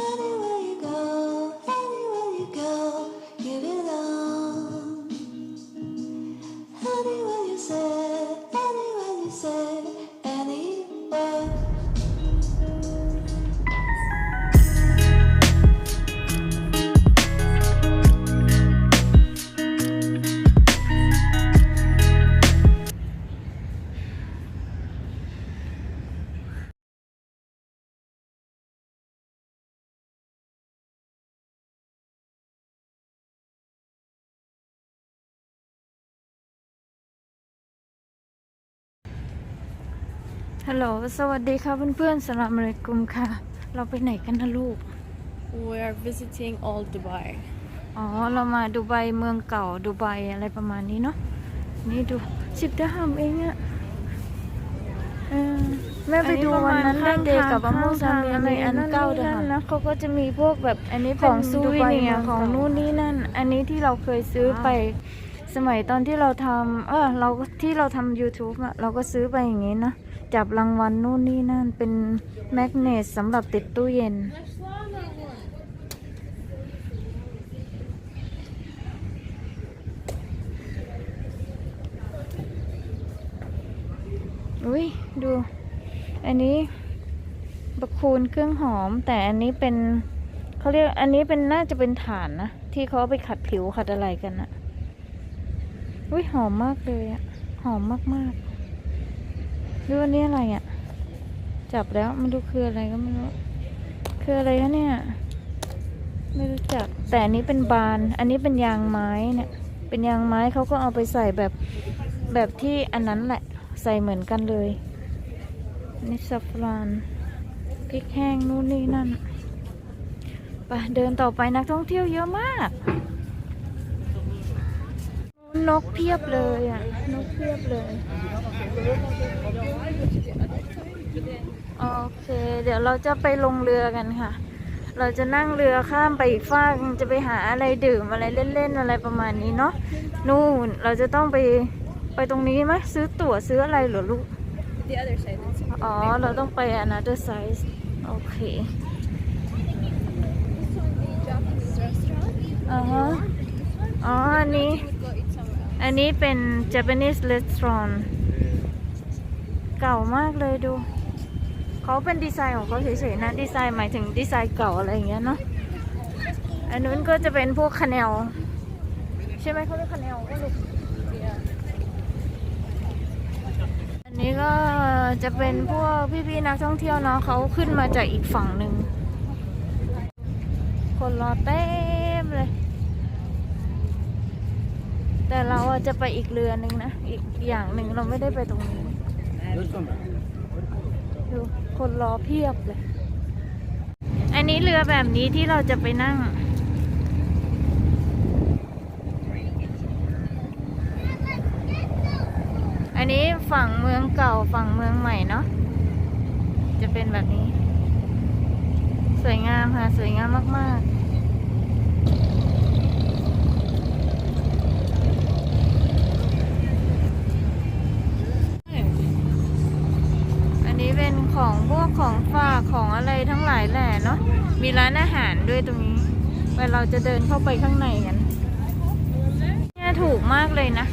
Anywhere ฮัลโหล สวัสดีค่ะเพื่อนๆสลามอะลัยกุมค่ะ เราไปไหนกันนะลูก We are visiting all Dubai. อ๋อ เรามาดูไบเมืองเก่าดูไบอะไรประมาณนี้เนาะ นี่ดูสิบดร์ฮัมเองอะเออแม่ไปดูวันนั้นเล่นเดย์กับอามูซามีในอันเก้าดร์ฮัมนะเขาก็จะมีพวกแบบอันนี้ของซูวิเนียร์ของนู่นนี่นั่น อันนี้ที่เราเคยซื้อไป สมัยตอนที่เราทำเออเราที่เราทำ YouTube อะเราก็ซื้อไปอย่างงี้นะ จับรางวัลนู่นนี่นั่น เป็นแมกเนตสำหรับติดตู้เย็น อุ้ยดู อันนี้บะคูนเครื่องหอม แต่อันนี้เป็นเขาเรียกอันนี้เป็นน่าจะเป็นฐานนะ ที่เขาเอาไปขัดผิวขัดอะไรกันอะ อุ้ยหอมมากเลยอะหอมมากๆดูอันนี้อะไรอะจับแล้วไมันดูคืออะไรก็ไม่รู้คืออะไรคะเนี่ย ไม่รู้จัก แต่อันนี้เป็นบาน อันนี้เป็นยางไม้เนี่ย เป็นยางไม้เขาก็เอาไปใส่แบบแบบที่อันนั้นแหละ ใส่เหมือนกันเลยนี่ซัฟรานพริกแห้งนู่นนี่นั่นไปเดินต่อไปนักท่องเที่ยวเยอะมาก นกเพียบเลยอะ นกเพียบเลย โอเค เดี๋ยวเราจะไปลงเรือกันค่ะ เราจะนั่งเรือข้ามไปอีกฟากจะไปหาอะไรดื่มอะไรเล่นๆอะไรประมาณนี้เนาะ นู่นเราจะต้องไปไปตรงนี้ไหมซื้อตั๋วซื้ออะไรเหรอลูก The other side. Let's see. อ๋อ เราต้องไป another size โอเค Japanese restaurant. อ่าฮะอ๋ออันนี้ อันนี้เป็น Japanese restaurant เก่ามากเลยดู เขาเป็นดีไซน์ของเขาเฉยๆนะ ดีไซน์หมายถึงดีไซน์เก่าอะไรอย่างเงี้ยเนาะ อันนู้นก็จะเป็นพวกคาแนลใช่ไหมเขาเรียกคาแนลก็ลูกอันนี้ก็จะเป็นพวกพี่ๆนักท่องเที่ยวเนาะเขาขึ้นมาจากอีกฝั่งหนึ่งคนรอเต็มเลย แต่เราจะไปอีกเรือหนึ่งนะ อีกอย่างหนึ่งเราไม่ได้ไปตรงนี้ ดูคนรอเพียบเลย อันนี้เรือแบบนี้ที่เราจะไปนั่ง อันนี้ฝั่งเมืองเก่าฝั่งเมืองใหม่เนาะ จะเป็นแบบนี้ สวยงามค่ะ สวยงามมาก ๆ อันนี้เป็น ของพวกของฝากของอะไรทั้งหลายแหล่เนาะมีร้านอาหารด้วยตรงนี้ไปเราจะเดินเข้าไปข้างในกันเนี่ยถูกมากเลยนะ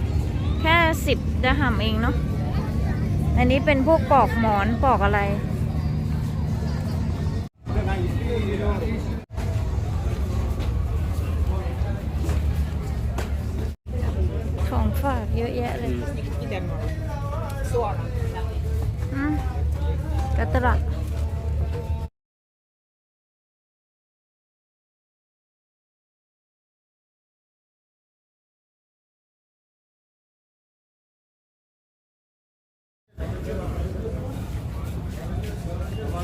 แค่สิบดะหำเองเนาะอันนี้เป็นพวกปอกหมอนปอกอะไร ของฝากเยอะแยะเลยอืม กระตระ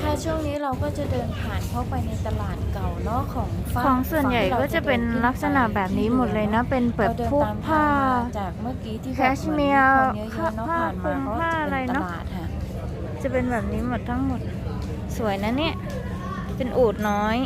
ค่ะช่วงนี้เราก็จะเดินผ่านเข้าไปในตลาดเก่าเนาะของฝากของส่วนใหญ่ก็จะเป็นลักษณะแบบนี้หมดเลยนะ เป็นแบบเราเดินพวกตามผ้าทงมจากเมื่อกี้ที่แบบแคชเมียร์เหมือนมีคนเยอะๆเนาะผ้าผ่านมาคลุมก็ผ้าจะอะไรเป็นตเนาะลาดค่ะ จะเป็นแบบนี้หมดทั้งหมด สวยนะเนี่ย เป็นอูดน้อย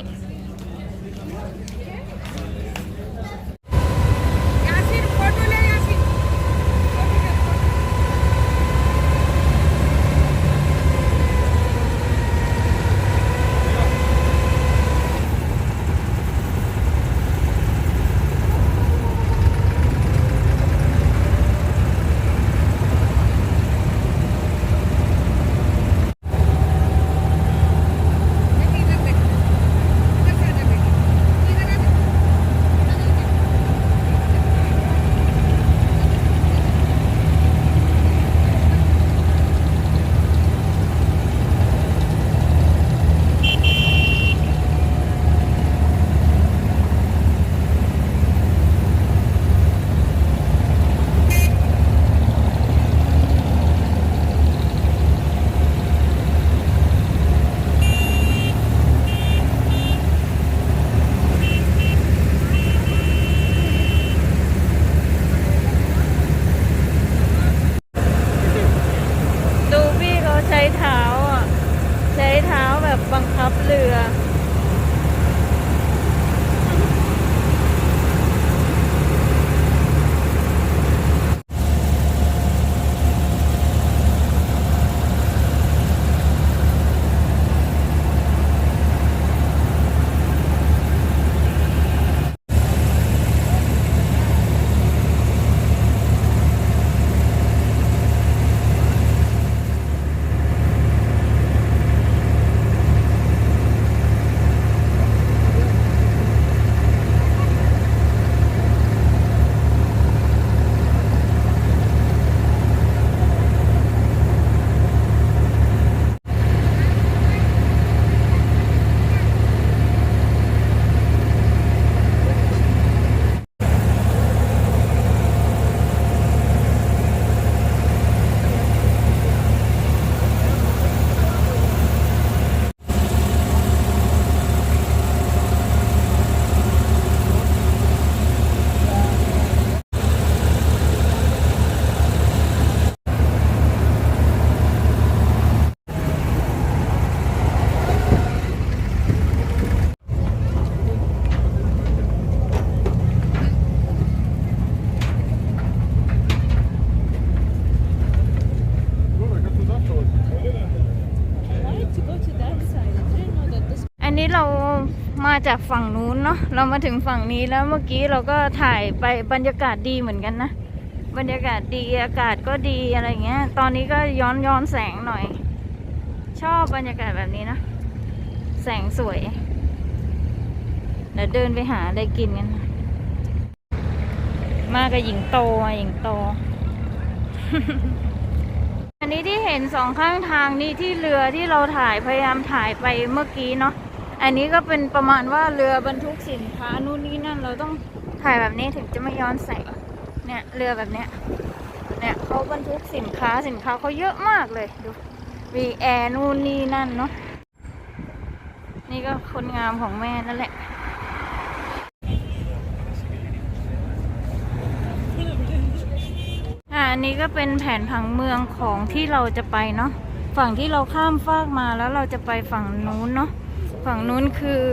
จากฝั่งนู้นเนาะเรามาถึงฝั่งนี้แล้วเมื่อกี้เราก็ถ่ายไปบรรยากาศดีเหมือนกันนะ บรรยากาศดีอากาศก็ดีอะไรเงี้ย ตอนนี้ก็ย้อนย้อนแสงหน่อย ชอบบรรยากาศแบบนี้นะ แสงสวยเดี๋ยวเดินไปหาอะไรกินกันมากับหญิงโตมาหญิงโต อันนี้ที่เห็นสองข้างทางนี่ที่เรือที่เราถ่ายพยายามถ่ายไปเมื่อกี้เนาะ อันนี้ก็เป็นประมาณว่าเรือบรรทุกสินค้านู่นนี่นั่นเราต้องถ่ายแบบนี้ถึงจะไม่ย้อนแสงเนี่ยเรือแบบเนี้ยเนี่ยเขาบรรทุกสินค้าสินค้าเขาเยอะมากเลยดูมีแอร์นู่นนี่นั่นเนาะนี่ก็คนงามของแม่นั่นแหละอ่าอันนี้ก็เป็นแผนผังเมืองของที่เราจะไปเนาะฝั่งที่เราข้ามฟากมาแล้วเราจะไปฝั่งนู้นเนาะ ฝั่งนู้นคือ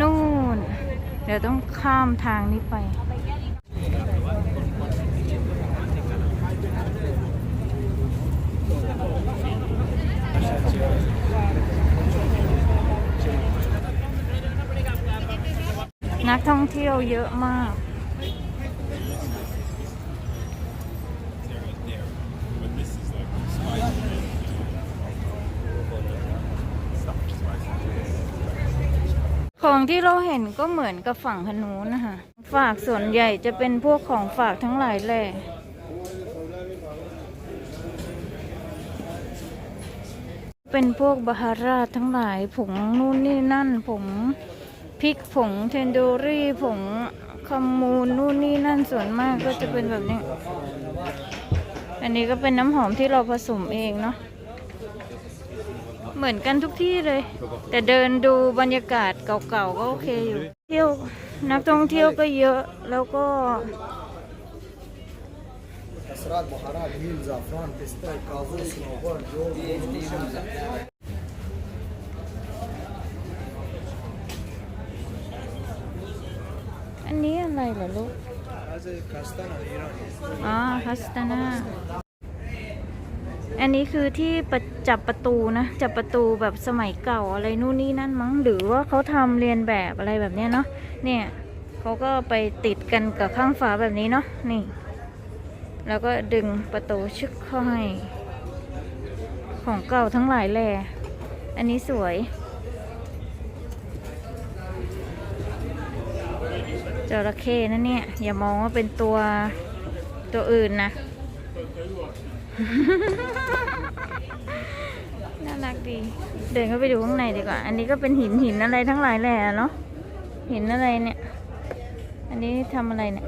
นู่น เดี๋ยวต้องข้ามทางนี้ไป นักท่องเที่ยวเยอะมาก ของที่เราเห็นก็เหมือนกับฝั่งพนูนนะคะฝากส่วนใหญ่จะเป็นพวกของฝากทั้งหลายแหละเป็นพวกบาฮาราทั้งหลายผงนู่นนี่นั่นผงพริกผงเทนโดรี่ผงคามูนนู่นนี่นั่นส่วนมากก็จะเป็นแบบนี้ อันนี้ก็เป็นน้ำหอมที่เราผสมเองเนาะ เหมือนกันทุกที่เลย แต่เดินดูบรรยากาศเก่าๆก็โอเคอยู่ เที่ยวนักท่องเที่ยวก็เยอะแล้วก็อันนี้อะไรเหรอลูกอ๋อฮัสตานา อันนี้คือที่จับประตูนะ จับประตูแบบสมัยเก่าอะไรนู่นนี่นั่นมั้ง หรือว่าเขาทำเรียนแบบอะไรแบบเนี้ยเนาะ เนี่ยเขาก็ไปติดกันกับข้างฝาแบบนี้เนาะ นี่ แล้วก็ดึงประตูชึกเข้าให้ ของเก่าทั้งหลายแหล่อันนี้สวยจระเข้นะเนี่ย อย่ามองว่าเป็นตัวตัวอื่นนะ น่ารักดี เดินเข้าไปดูข้างในดีกว่า อันนี้ก็เป็นหินหินอะไรทั้งหลายแหล่เนาะ หินอะไรเนี่ย อันนี้ทำอะไรเนี่ย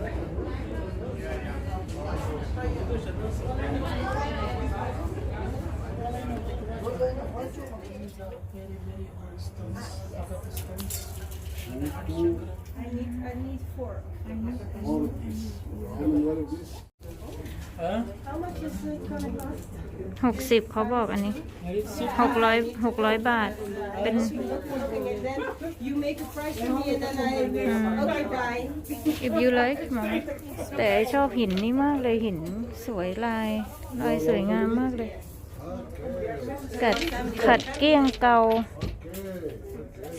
หกสิบเขาบอกอันนี้หกร้อยหกร้อยบาท เป็น You make a price for me and then I will. Okay, bye. if you like มาแต่ชอบหินนี่มากเลยหินสวยลายลายสวยงามมากเลย กัดขัดเกลี้ยงเกา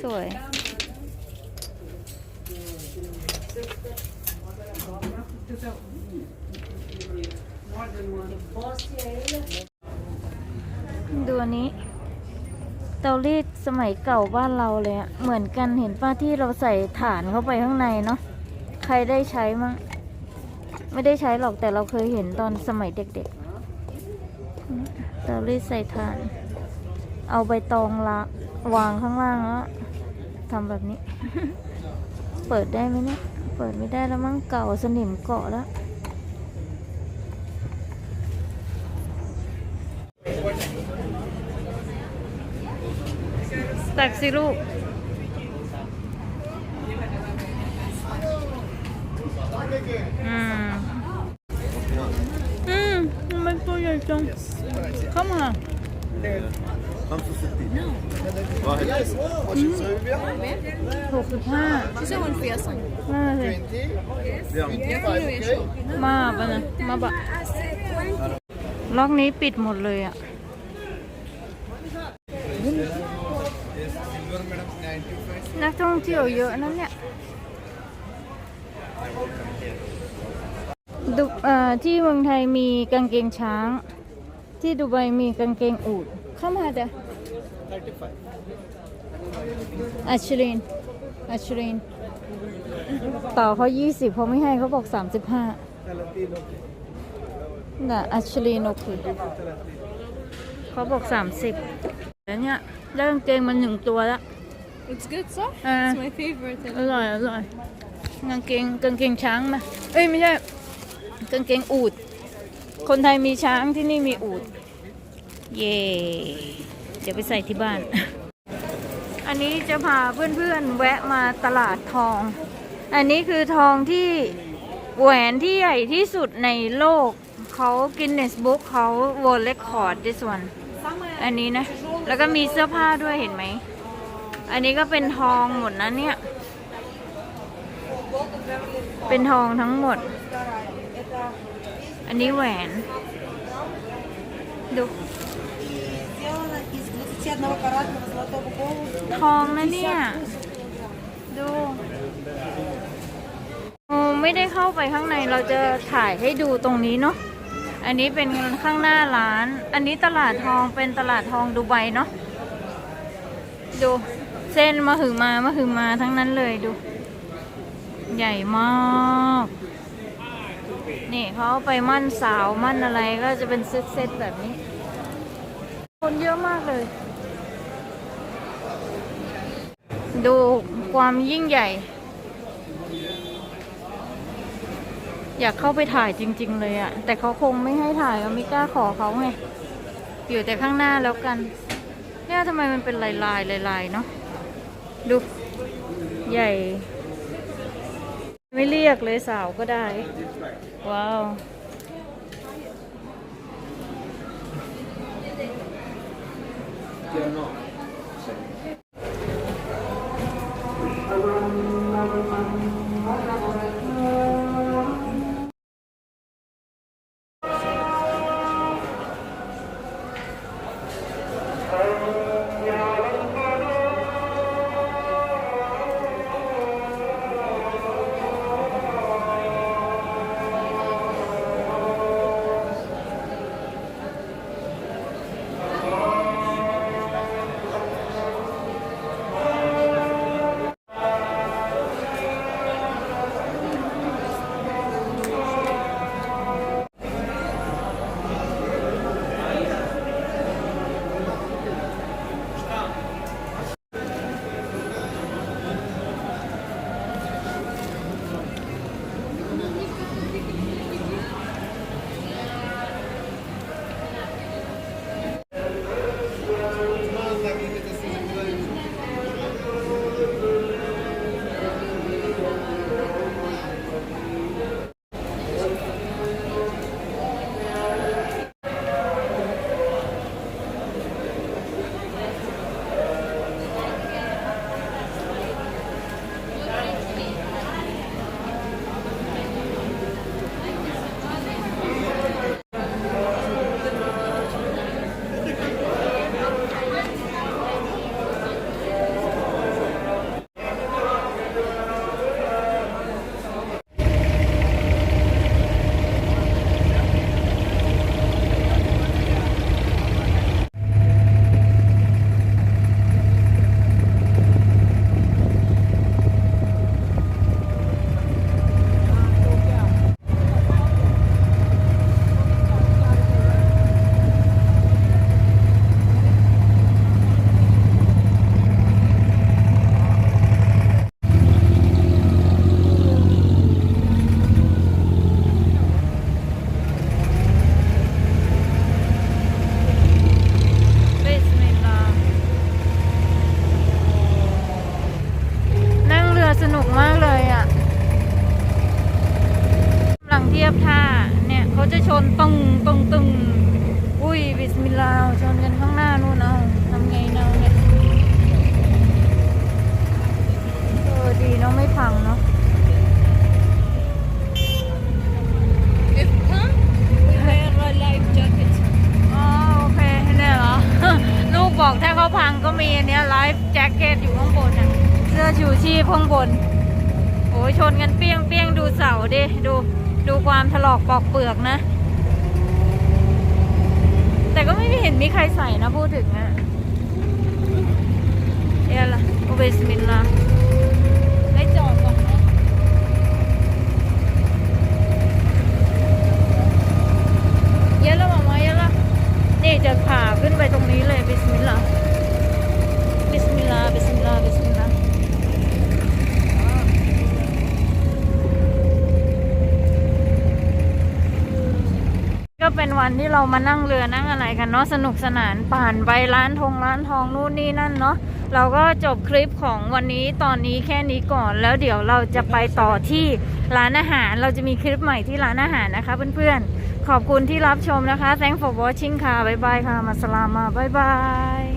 สวย ดูอันนี้ เตารีดสมัยเก่าบ้านเราเลยอะเหมือนกันเห็นป้าที่เราใส่ฐานเข้าไปข้างในเนาะใครได้ใช้มั้งไม่ได้ใช้หรอกแต่เราเคยเห็นตอนสมัยเด็กๆเตารีดใส่ฐาน เอาใบตองละวางข้างล่างแล้วทำแบบนี้ เปิดได้ไหมเนี่ย เปิดไม่ได้แล้วมั้งเก่าสนิมเกาะแล้ว ตักสิลูก อืม อืมทำไมตัวใหญ่จัง เข้ามา واحد تسوي بيها หกสิบห้า She's one for your son. นั่นสิ 20 25 มาปะนะมาบะล็อกนี้ปิดหมดเลยอ่ะ silver madam 95 นักท่องเที่ยวเยอะนั่นเนี่ยดูที่เมืองไทยมีกางเกงช้าง ที่ดูไบมีกางเกงอูดเข้ามาเด้ออัชรินอัชรินต่อเขายี่สิบเขาไม่ให้เขาบอกสามสิบห้า30น่ะอัชรินโอเคเขาบอกสามสิบแล้วเนี่ยได้กางเกงมันหนึ่งตัวละ It's good, so? Uh, it's my favorite. อร่อยอร่อยกางเกงกางเกงช้างมาเอ้ยไม่ใช่กางเกงอูด คนไทยมีช้างที่นี่มีอูด เย่เดี๋ยวไปใส่ที่บ้าน อันนี้จะพาเพื่อนๆแวะมาตลาดทอง อันนี้คือทองที่แหวนที่ใหญ่ที่สุดในโลกเขากินเนสบุ๊กเขา World Record ดิส่วนอันนี้นะ แล้วก็มีเสื้อผ้าด้วยเห็นไหม อันนี้ก็เป็นทองหมดนะเนี่ย เป็นทองทั้งหมด อันนี้แหวน ดู ทองนะเนี่ย ดูไม่ได้เข้าไปข้างในเราจะถ่ายให้ดูตรงนี้เนาะ อันนี้เป็นข้างหน้าร้าน อันนี้ตลาดทองเป็นตลาดทองดูไบเนาะ ดู เส้นมาหือมามาหือมาทั้งนั้นเลยดู ใหญ่มากนี่เขาไปมั่นสาวมั่นอะไรก็จะเป็นเซตๆแบบนี้ คนเยอะมากเลย ดูความยิ่งใหญ่ อยากเข้าไปถ่ายจริง ๆ เลยอะแต่เขาคงไม่ให้ถ่ายก็ไม่กล้าขอเขาไงอยู่แต่ข้างหน้าแล้วกันเนี่ยทำไมมันเป็นลายลายลายลายๆเนาะ ดู ใหญ่ ไม่เรียกเลยสาวก็ได้ ว้าวบิส ชีพข้างบน โอ้ยชนกันเปี้ยงเปี้ยงดูเสาดิดูดูความถลอกปอกเปลือกนะ แต่ก็ไม่เห็นมีใครใส่นะพูดถึงอะเอล่ะโอเบสมิลลาให้จอดก่อนเยอะแล้วมามาเยอะแล้วนี่จะผ่าขึ้นไปตรงนี้เลยบิสมิลลาห์บิสมิลลาห์บิสมิลลาห์บิสมิลลาห์ ก็ เป็นวันที่เรามานั่งเรือนั่งอะไรกันเนาะสนุกสนานผ่านไปร้านทงร้านทองนู่นนี่นั่นเนาะเราก็จบคลิปของวันนี้ตอนนี้แค่นี้ก่อนแล้วเดี๋ยวเราจะไปต่อที่ร้านอาหารเราจะมีคลิปใหม่ที่ร้านอาหารนะคะเพื่อนๆขอบคุณที่รับชมนะคะ thank for watching ค่ะบ๊ายบายค่ะมาสลามาบ๊ายบาย